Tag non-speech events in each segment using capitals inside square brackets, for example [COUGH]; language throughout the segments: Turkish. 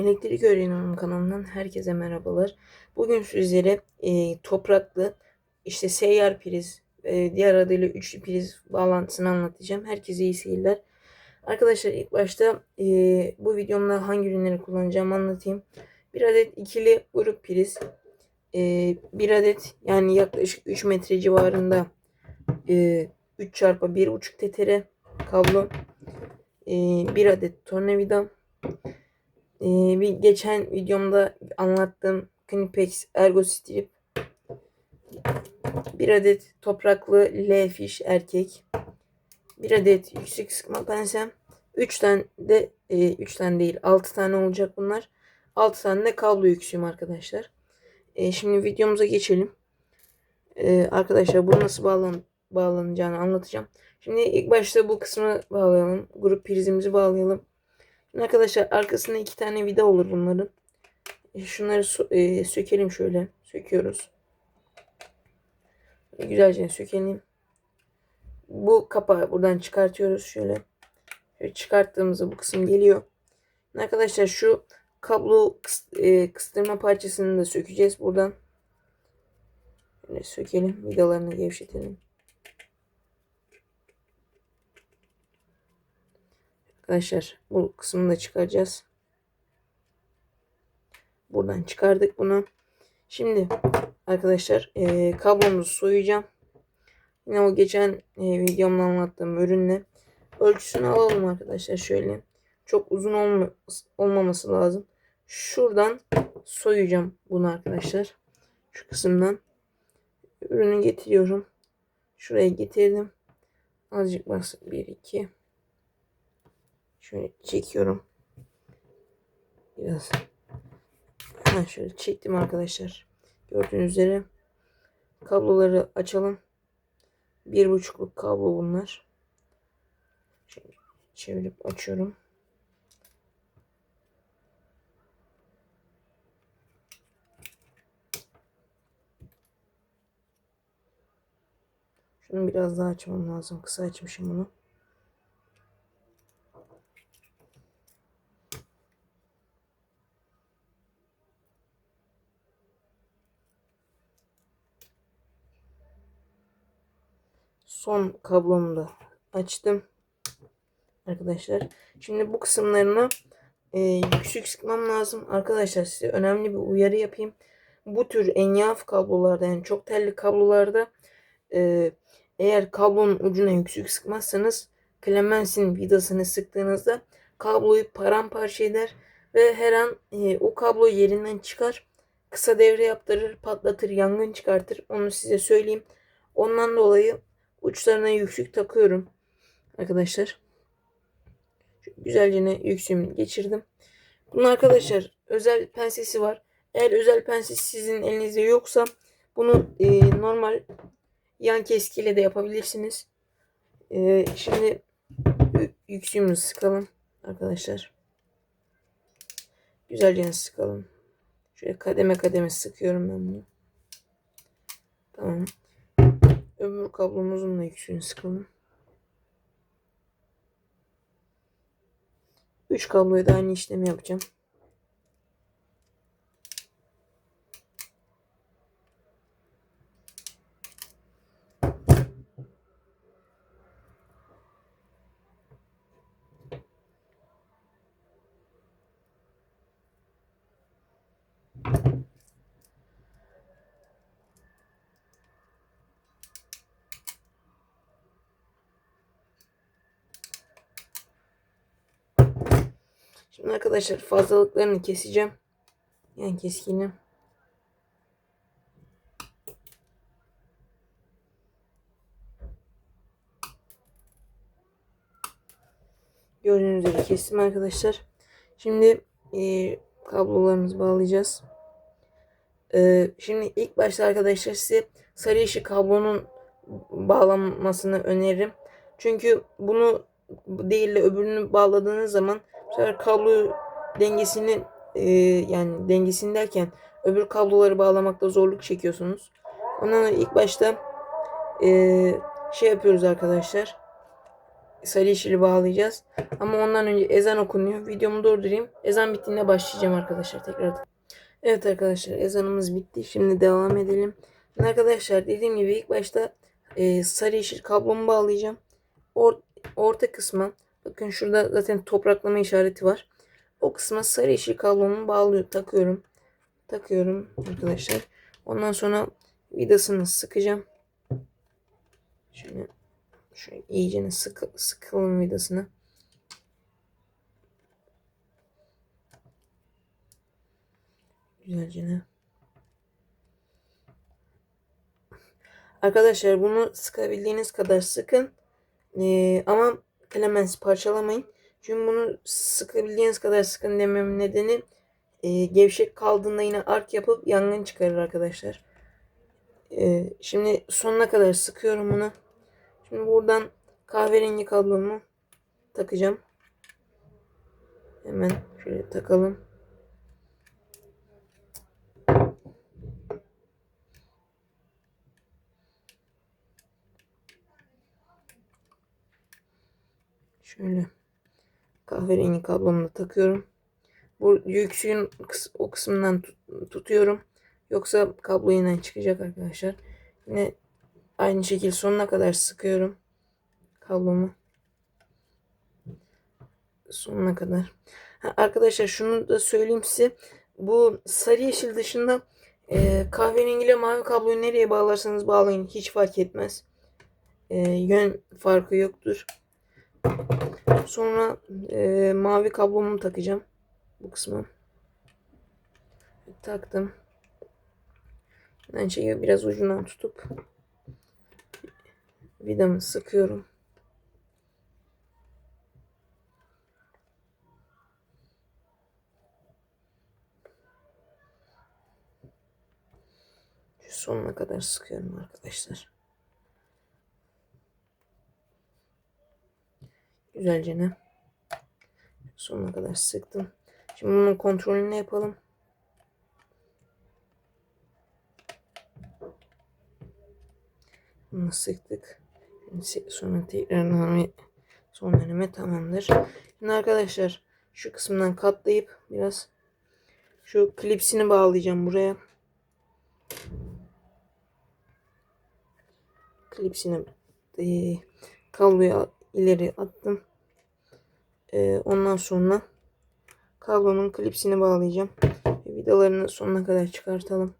Elektrik Öğreniyorum kanalından herkese merhabalar. Bugün sizlere e, topraklı işte seyyar priz, e, diğer adıyla üçlü priz bağlantısını anlatacağım. Herkese iyi seyirler. Arkadaşlar ilk başta e, bu videomda hangi ürünleri kullanacağımı anlatayım. Bir adet ikili grup priz, e, bir adet yani yaklaşık 3 metre civarında e, 3 çarpı 1.5 tetere kablo, e, bir adet tornavida, ee, bir geçen videomda anlattığım Knipex Ergo Strip bir adet topraklı L fiş erkek bir adet yüksek sıkma pensem 3 tane de 3 e, tane değil 6 tane olacak bunlar. 6 tane de kablo yüksüyüm arkadaşlar. E, şimdi videomuza geçelim. E, arkadaşlar bu nasıl bağlan bağlanacağını anlatacağım. Şimdi ilk başta bu kısmı bağlayalım grup prizimizi bağlayalım Şimdi arkadaşlar arkasında iki tane vida olur bunların. E, şunları e, sökelim şöyle. Söküyoruz. Güzelce sökelim. Bu kapağı buradan çıkartıyoruz şöyle. Şöyle çıkarttığımızda bu kısım geliyor. Arkadaşlar şu kablo e, kıstırma parçasını da sökeceğiz buradan. Şöyle sökelim. Vidalarını gevşetelim. Arkadaşlar bu kısmını da çıkaracağız. Buradan çıkardık bunu. Şimdi arkadaşlar e, kablomuzu soyacağım. Yine o geçen e, videomda anlattığım ürünle ölçüsünü alalım arkadaşlar şöyle. Çok uzun olma, olmaması lazım. Şuradan soyacağım bunu arkadaşlar. Şu kısımdan. Ürünü getiriyorum. Şuraya getirdim. Azıcık bas. 1 2 Şöyle çekiyorum. Biraz. Ha, şöyle çektim arkadaşlar. Gördüğünüz üzere. Kabloları açalım. Bir buçukluk kablo bunlar. Şöyle çevirip açıyorum. Şunu biraz daha açmam lazım. Kısa açmışım bunu. Son kablomu da açtım. Arkadaşlar. Şimdi bu kısımlarını e, yüksek sıkmam lazım. Arkadaşlar size önemli bir uyarı yapayım. Bu tür enyaf kablolarda yani çok telli kablolarda e, eğer kablonun ucuna yüksek sıkmazsanız Clemence'in vidasını sıktığınızda kabloyu paramparça eder ve her an e, o kablo yerinden çıkar. Kısa devre yaptırır, patlatır, yangın çıkartır. Onu size söyleyeyim. Ondan dolayı uçlarına yüksük takıyorum. Arkadaşlar. Güzelce yüksüğümü geçirdim. Bunun arkadaşlar özel pensesi var. Eğer özel penses sizin elinizde yoksa bunu e, normal yan keskiyle de yapabilirsiniz. E, şimdi yüksüğümüzü sıkalım arkadaşlar. Güzelce sıkalım. Şöyle kademe kademe sıkıyorum ben bunu. Tamam. Öbür kablomuzun da yüksünü sıkalım. 3 kabloya da aynı işlemi yapacağım. Şimdi arkadaşlar fazlalıklarını keseceğim. Yani keskini. Gördüğünüz gibi kestim arkadaşlar. Şimdi e, kablolarımızı bağlayacağız. E, şimdi ilk başta arkadaşlar size sarı ışık kablonun bağlanmasını öneririm. Çünkü bunu değil de öbürünü bağladığınız zaman sefer kablo dengesini e, yani dengesini derken öbür kabloları bağlamakta zorluk çekiyorsunuz. Ondan ilk başta e, şey yapıyoruz arkadaşlar. sarı yeşili bağlayacağız. Ama ondan önce ezan okunuyor. Videomu durdurayım. Ezan bittiğinde başlayacağım arkadaşlar tekrardan. Evet arkadaşlar ezanımız bitti. Şimdi devam edelim. Arkadaşlar dediğim gibi ilk başta e, sarı yeşil kablomu bağlayacağım. Or, orta kısma bakın şurada zaten topraklama işareti var. O kısma sarı yeşil kablomu bağlıyor, takıyorum. Takıyorum arkadaşlar. Ondan sonra vidasını sıkacağım. Şöyle şöyle iyicene sıkı, sıkalım vidasını. Güzelce. Arkadaşlar bunu sıkabildiğiniz kadar sıkın. Ee, ama elements parçalamayın. Çünkü bunu sıkabildiğiniz kadar sıkın dememin nedeni e, gevşek kaldığında yine ark yapıp yangın çıkarır arkadaşlar. Ee, şimdi sonuna kadar sıkıyorum bunu. Şimdi buradan kahverengi kablomu takacağım. Hemen şöyle takalım. Şöyle kahverengi kablomu da takıyorum. Bu yüksüğün o kısmından tutuyorum. Yoksa kablo yine çıkacak arkadaşlar. Yine aynı şekilde sonuna kadar sıkıyorum kablomu. Sonuna kadar. Ha, arkadaşlar şunu da söyleyeyim size. Bu sarı yeşil dışında e, kahverengi ile mavi kabloyu nereye bağlarsanız bağlayın. Hiç fark etmez. E, yön farkı yoktur. Sonra e, mavi kablomu takacağım. Bu kısmı. Taktım. Ben şeyi biraz ucundan tutup vidamı sıkıyorum. Şu sonuna kadar sıkıyorum arkadaşlar. Güzelce? Sonuna kadar sıktım. Şimdi bunun kontrolünü yapalım. Bunu sıktık. Sonra tekrar son deneme tamamdır. Şimdi arkadaşlar şu kısımdan katlayıp biraz şu klipsini bağlayacağım buraya. Klipsini kabloya ileri attım. E, ondan sonra kablonun klipsini bağlayacağım. Vidalarını sonuna kadar çıkartalım.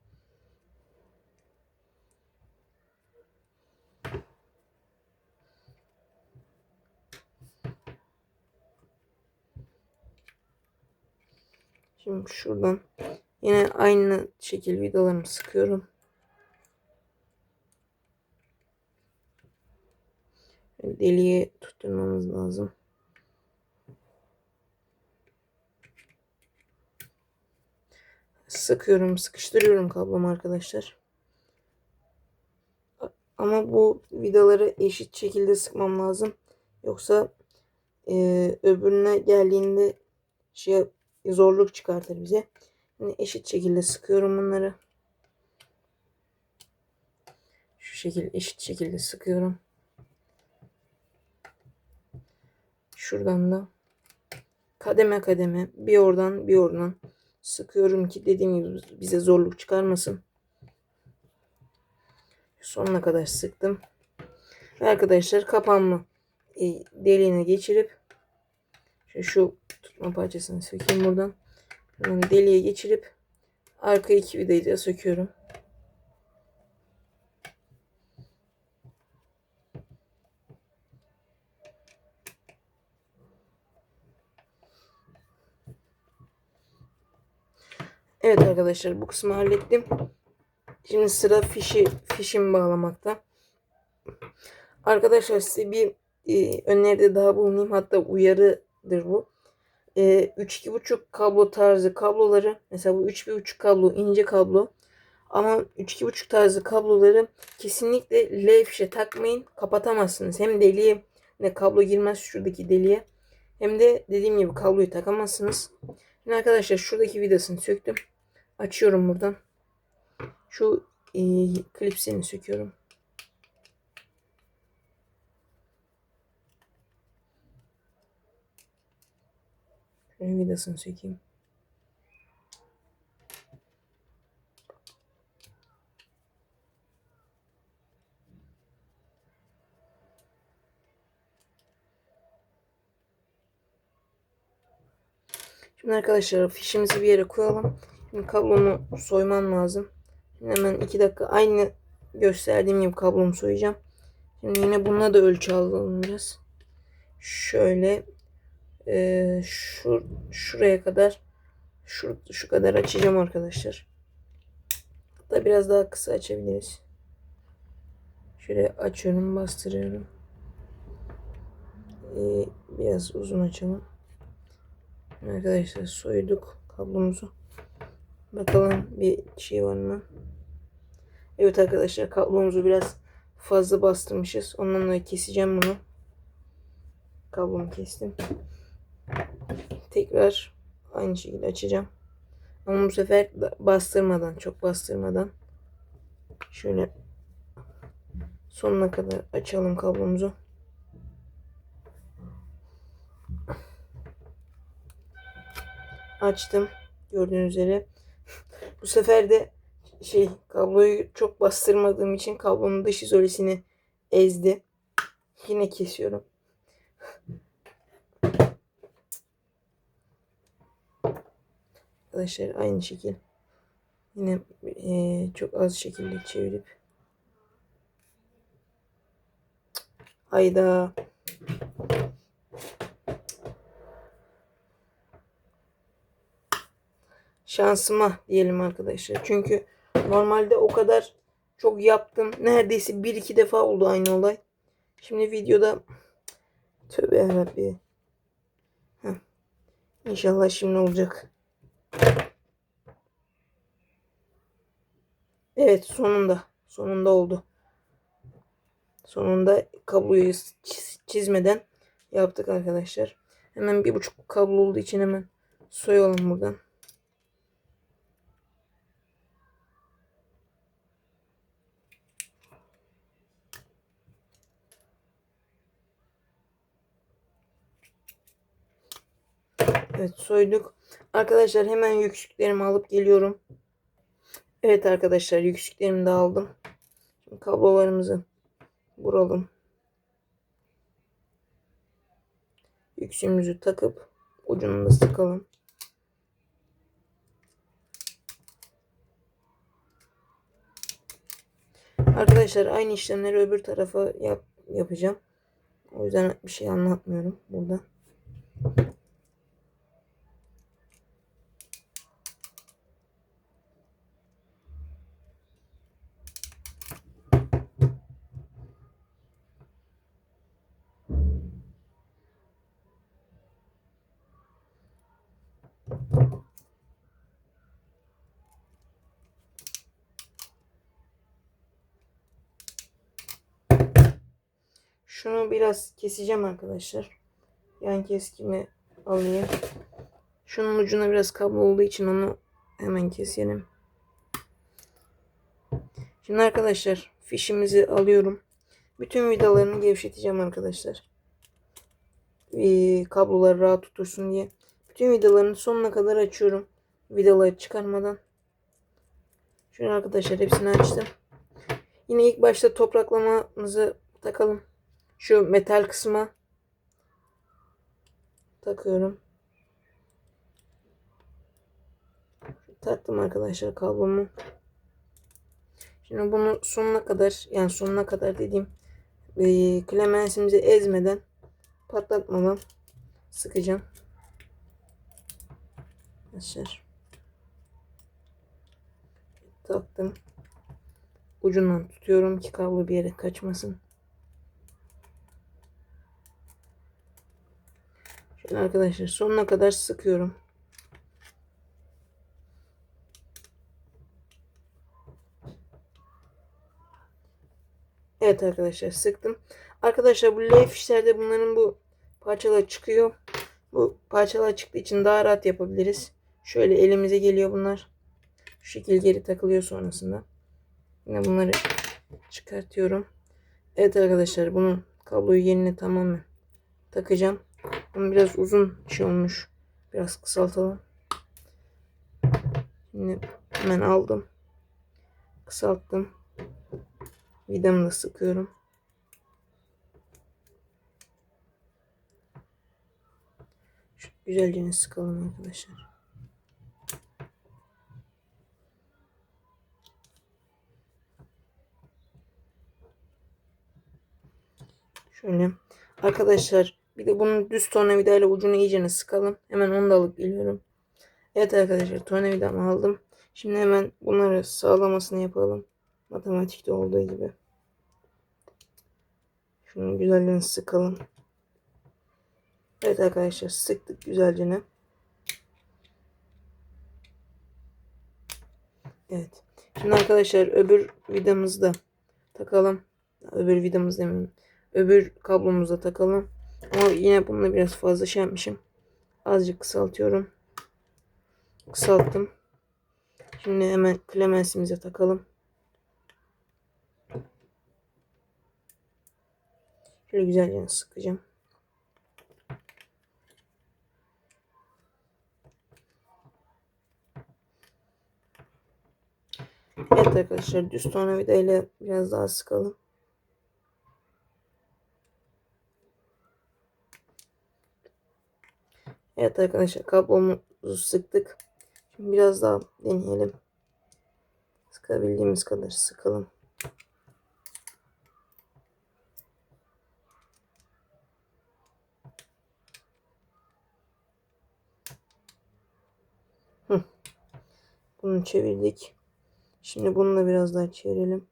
Şimdi şuradan yine aynı şekil vidalarımı sıkıyorum. Deliğe tutturmamız lazım. Sıkıyorum, sıkıştırıyorum kablomu arkadaşlar. Ama bu vidaları eşit şekilde sıkmam lazım. Yoksa e, öbürüne geldiğinde şey zorluk çıkartır bize. Yine eşit şekilde sıkıyorum bunları. Şu şekilde eşit şekilde sıkıyorum. Şuradan da kademe kademe bir oradan bir oradan sıkıyorum ki dediğim gibi bize zorluk çıkarmasın. Sonuna kadar sıktım. Arkadaşlar kapağımı e, deliğine geçirip şu, şu tutma parçasını sökeyim. Buradan deliğe geçirip arka iki vidayı da söküyorum. Evet arkadaşlar bu kısmı hallettim. Şimdi sıra fişi fişimi bağlamakta. Arkadaşlar size bir e, öneride daha bulunayım. Hatta uyarıdır bu. E, 3-2.5 kablo tarzı kabloları mesela bu 3.5 kablo ince kablo ama 3.2.5 tarzı kabloları kesinlikle L fişe takmayın. Kapatamazsınız. Hem deliğe ne kablo girmez şuradaki deliğe. Hem de dediğim gibi kabloyu takamazsınız. Şimdi arkadaşlar şuradaki vidasını söktüm. Açıyorum buradan. Şu e, klipsini söküyorum. Şunun vidasını sökeyim. Şimdi arkadaşlar fişimizi bir yere koyalım. Şimdi kablonu soymam lazım. Şimdi hemen 2 dakika aynı gösterdiğim gibi kablomu soyacağım. Şimdi yine bununla da ölçü biraz. Şöyle e, şu şuraya kadar şu, şu kadar açacağım arkadaşlar. Hatta biraz daha kısa açabiliriz. Şöyle açıyorum, bastırıyorum. Ee, biraz uzun açalım. Arkadaşlar soyduk kablomuzu. Bakalım bir şey var mı? Evet arkadaşlar kablomuzu biraz fazla bastırmışız. Ondan dolayı keseceğim bunu. Kablomu kestim. Tekrar aynı şekilde açacağım. Ama bu sefer bastırmadan, çok bastırmadan. Şöyle sonuna kadar açalım kablomuzu. Açtım. Gördüğünüz üzere. [LAUGHS] bu sefer de şey kabloyu çok bastırmadığım için kablonun dış izolesini ezdi. Yine kesiyorum. [LAUGHS] Arkadaşlar aynı şekil. Yine e, çok az şekilde çevirip Hayda. Şansıma diyelim arkadaşlar. Çünkü normalde o kadar çok yaptım. Neredeyse bir iki defa oldu aynı olay. Şimdi videoda tövbe yarabbi. Heh. İnşallah şimdi olacak. Evet sonunda. Sonunda oldu. Sonunda kabloyu çizmeden yaptık arkadaşlar. Hemen bir buçuk kablo olduğu için hemen soyalım buradan. Evet soyduk. Arkadaşlar hemen yüksüklerimi alıp geliyorum. Evet arkadaşlar yüksüklerimi de aldım. Şimdi kablolarımızı vuralım. Yüksüğümüzü takıp ucunu da sıkalım. Arkadaşlar aynı işlemleri öbür tarafa yap, yapacağım. O yüzden bir şey anlatmıyorum burada. Şunu biraz keseceğim arkadaşlar. Yan keskimi alayım. Şunun ucuna biraz kablo olduğu için onu hemen keselim. Şimdi arkadaşlar fişimizi alıyorum. Bütün vidalarını gevşeteceğim arkadaşlar. Ee, kablolar rahat tutursun diye. Bütün vidalarını sonuna kadar açıyorum. Vidaları çıkarmadan. Şunu arkadaşlar hepsini açtım. Yine ilk başta topraklamamızı takalım. Şu metal kısma takıyorum. Taktım arkadaşlar kablomu. Şimdi bunu sonuna kadar yani sonuna kadar dediğim e, klemensimizi ezmeden patlatmadan sıkacağım. Arkadaşlar. Taktım. Ucundan tutuyorum ki kablo bir yere kaçmasın. Arkadaşlar sonuna kadar sıkıyorum. Evet arkadaşlar sıktım. Arkadaşlar bu L fişlerde bunların bu parçalar çıkıyor. Bu parçalar çıktığı için daha rahat yapabiliriz. Şöyle elimize geliyor bunlar. Şu şekil geri takılıyor sonrasında. Yine bunları çıkartıyorum. Evet arkadaşlar bunun kabloyu yerine tamamen takacağım. Ama biraz uzun şey olmuş. Biraz kısaltalım. Şimdi hemen aldım. Kısalttım. Vidamla sıkıyorum. Şu güzelce sıkalım arkadaşlar. Şöyle. Arkadaşlar bir de bunun düz tornavidayla ucunu iyice sıkalım. Hemen onu da alıp geliyorum. Evet arkadaşlar tornavidamı aldım. Şimdi hemen bunları sağlamasını yapalım. Matematikte olduğu gibi. Şunu güzelce sıkalım. Evet arkadaşlar sıktık güzelce. Evet. Şimdi arkadaşlar öbür vidamızı da takalım. Öbür vidamız demiyorum. Öbür kablomuza takalım. Ama yine bununla biraz fazla şey yapmışım. Azıcık kısaltıyorum. Kısalttım. Şimdi hemen klemensimize takalım. Şöyle güzelce sıkacağım. Evet arkadaşlar düz tornavida biraz daha sıkalım. Evet arkadaşlar kablomuzu sıktık. Şimdi biraz daha deneyelim. Sıkabildiğimiz kadar sıkalım. Bunu çevirdik. Şimdi bunu da biraz daha çevirelim.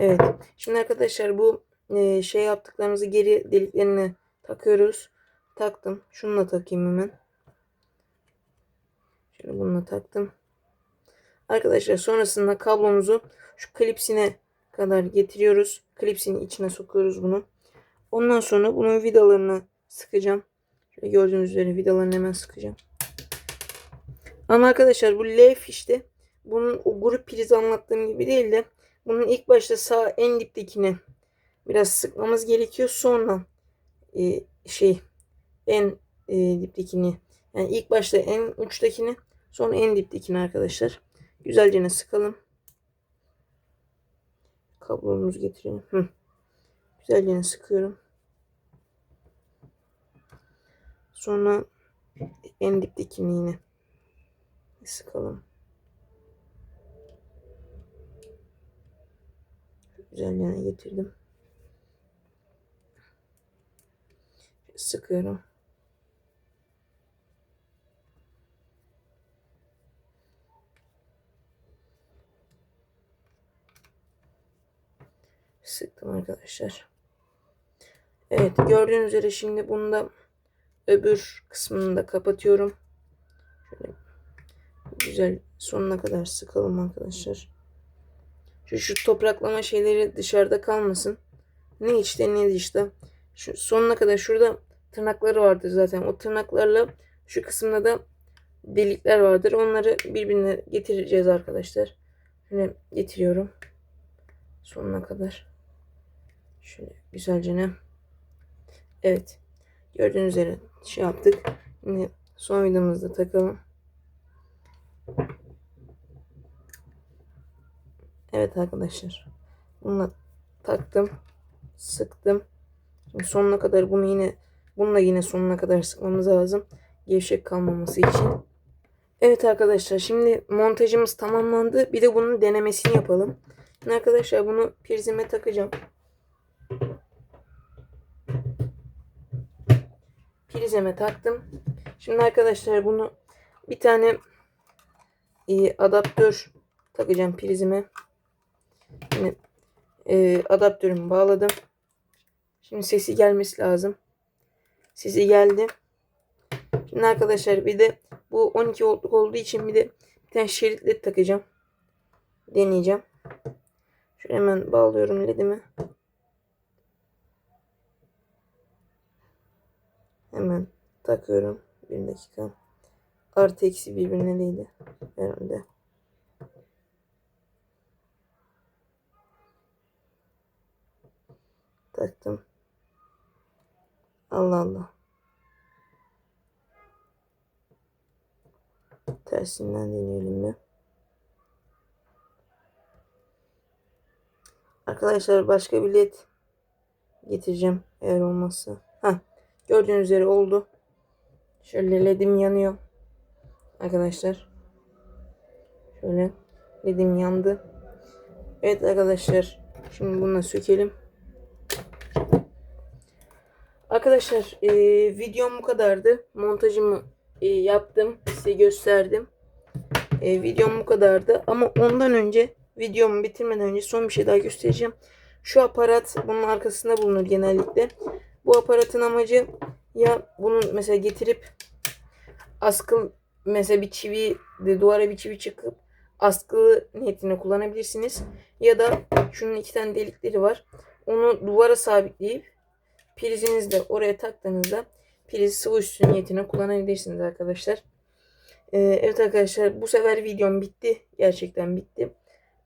Evet. Şimdi arkadaşlar bu e, şey yaptıklarımızı geri deliklerine takıyoruz. Taktım. Şununla takayım hemen. Şöyle bununla taktım. Arkadaşlar sonrasında kablomuzu şu klipsine kadar getiriyoruz. Klipsin içine sokuyoruz bunu. Ondan sonra bunun vidalarını sıkacağım. Şöyle gördüğünüz üzere vidalarını hemen sıkacağım. Ama arkadaşlar bu lef işte bunun o grup prizi anlattığım gibi değil de bunun ilk başta sağ en diptekini biraz sıkmamız gerekiyor. Sonra e, şey en e, diptekini yani ilk başta en uçtakini sonra en diptekini arkadaşlar. Güzelce sıkalım. Kablomuzu getirelim. Hı. Güzelce sıkıyorum. Sonra en diptekini yine sıkalım. Güzelce getirdim. Sıkıyorum. Sıktım arkadaşlar. Evet gördüğünüz üzere şimdi bunu da öbür kısmını da kapatıyorum. Şöyle güzel sonuna kadar sıkalım arkadaşlar. Şu, şu topraklama şeyleri dışarıda kalmasın. Ne içte ne dışta. Şu sonuna kadar şurada tırnakları vardır zaten. O tırnaklarla şu kısımda da delikler vardır. Onları birbirine getireceğiz arkadaşlar. Şöyle getiriyorum. Sonuna kadar. Şöyle güzelce ne? Evet. Gördüğünüz üzere şey yaptık. Şimdi son vidamızda takalım. Evet arkadaşlar. Bununla taktım. Sıktım. Şimdi sonuna kadar bunu yine bununla yine sonuna kadar sıkmamız lazım. Gevşek kalmaması için. Evet arkadaşlar şimdi montajımız tamamlandı. Bir de bunun denemesini yapalım. Şimdi arkadaşlar bunu prizime takacağım. Prizime taktım. Şimdi arkadaşlar bunu bir tane e, adaptör takacağım prizime. Şimdi e, adaptörümü bağladım. Şimdi sesi gelmesi lazım. Sesi geldi. Şimdi arkadaşlar bir de bu 12 voltluk olduğu için bir de bir tane şerit led takacağım. Deneyeceğim. Şöyle hemen bağlıyorum ledimi. Hemen takıyorum. Bir dakika. Artı eksi birbirine değdi. Herhalde. Taktım. Allah Allah. Tersinden deneyelim mi? Arkadaşlar başka bilet getireceğim eğer olmazsa. Heh gördüğünüz üzere oldu. Şöyle ledim yanıyor. Arkadaşlar. Şöyle ledim yandı. Evet arkadaşlar. Şimdi bunu sökelim. Arkadaşlar e, videom bu kadardı. Montajımı e, yaptım. Size gösterdim. E, videom bu kadardı. Ama ondan önce videomu bitirmeden önce son bir şey daha göstereceğim. Şu aparat bunun arkasında bulunur genellikle. Bu aparatın amacı ya bunu mesela getirip askı mesela bir çivi de duvara bir çivi çıkıp askılı niyetine kullanabilirsiniz. Ya da şunun iki tane delikleri var. Onu duvara sabitleyip prizinizi de oraya taktığınızda prizi sıvı üstü niyetine kullanabilirsiniz arkadaşlar. Ee, evet arkadaşlar bu sefer videom bitti. Gerçekten bitti.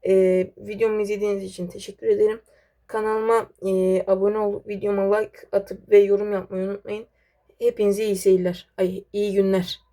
Ee, videomu izlediğiniz için teşekkür ederim. Kanalıma e, abone olup videoma like atıp ve yorum yapmayı unutmayın. Hepinize iyi seyirler. Ay iyi günler.